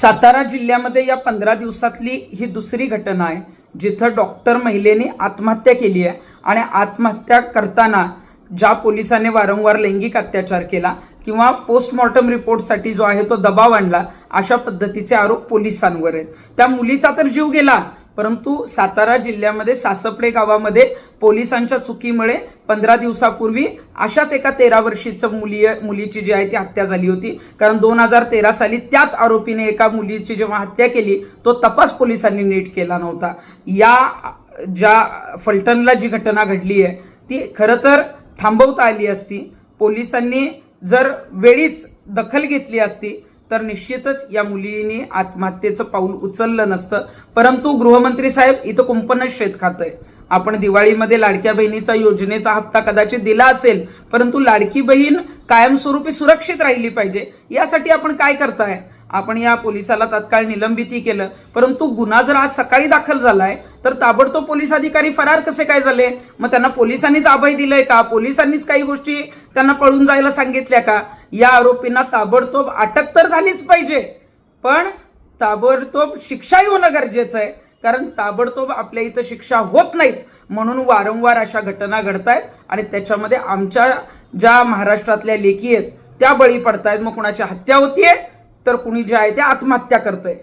सातारा जिल्ह्यामध्ये या पंधरा दिवसातली ही दुसरी घटना आहे जिथं डॉक्टर महिलेने आत्महत्या केली आहे आणि आत्महत्या करताना ज्या पोलिसांनी वारंवार लैंगिक अत्याचार केला किंवा पोस्टमॉर्टम रिपोर्टसाठी जो आहे तो दबाव आणला अशा पद्धतीचे आरोप पोलिसांवर आहेत. त्या मुलीचा तर जीव गेला परंतु सातारा जिल्ह्यामध्ये सासपडे गावामध्ये पोलिसांच्या चुकीमुळे पंधरा दिवसापूर्वी अशाच एका तेरा वर्षीचं मुली मुलीची जी आहे ती हत्या झाली होती. कारण दोन हजार तेरा साली त्याच आरोपीने एका मुलीची जेव्हा हत्या केली तो तपास पोलिसांनी नीट केला नव्हता. या ज्या फलटणला जी घटना घडली आहे ती खरं तर थांबवता आली असती. पोलिसांनी जर वेळीच दखल घेतली असती तर निश्चितच या मुलीने आत्महत्येचं पाऊल उचललं नसतं. परंतु गृहमंत्री साहेब इथं कुंपणच शेत खातंय. आपण दिवाळीमध्ये लाडक्या बहिणीचा योजनेचा हप्ता कदाचित दिला असेल परंतु लाडकी बहीण कायमस्वरूपी सुरक्षित राहिली पाहिजे. यासाठी आपण काय करताय? आपण या पोलिसाला तत्काळ निलंबितही केलं. परंतु गुन्हा जर आज सकाळी दाखल झालाय तर ताबडतोब पोलीस अधिकारी फरार कसे काय झाले? मग त्यांना पोलिसांनीच अभय दिलंय का? पोलिसांनीच काही गोष्टी त्यांना पळून जायला सांगितल्या का? या आरोपींना ताबडतोब अटक तर झालीच पाहिजे पण ताबडतोब शिक्षाही होणं गरजेचं आहे कारण ताबडतोब आपल्या इथं शिक्षा होत नाहीत. म्हणून वारंवार अशा घटना घडतायत आणि त्याच्यामध्ये आमच्या ज्या महाराष्ट्रातल्या लेखी आहेत त्या बळी पडतायत. मग कुणाची हत्या होतीये? तर कुणी जे आहे ते आत्महत्या करतंय.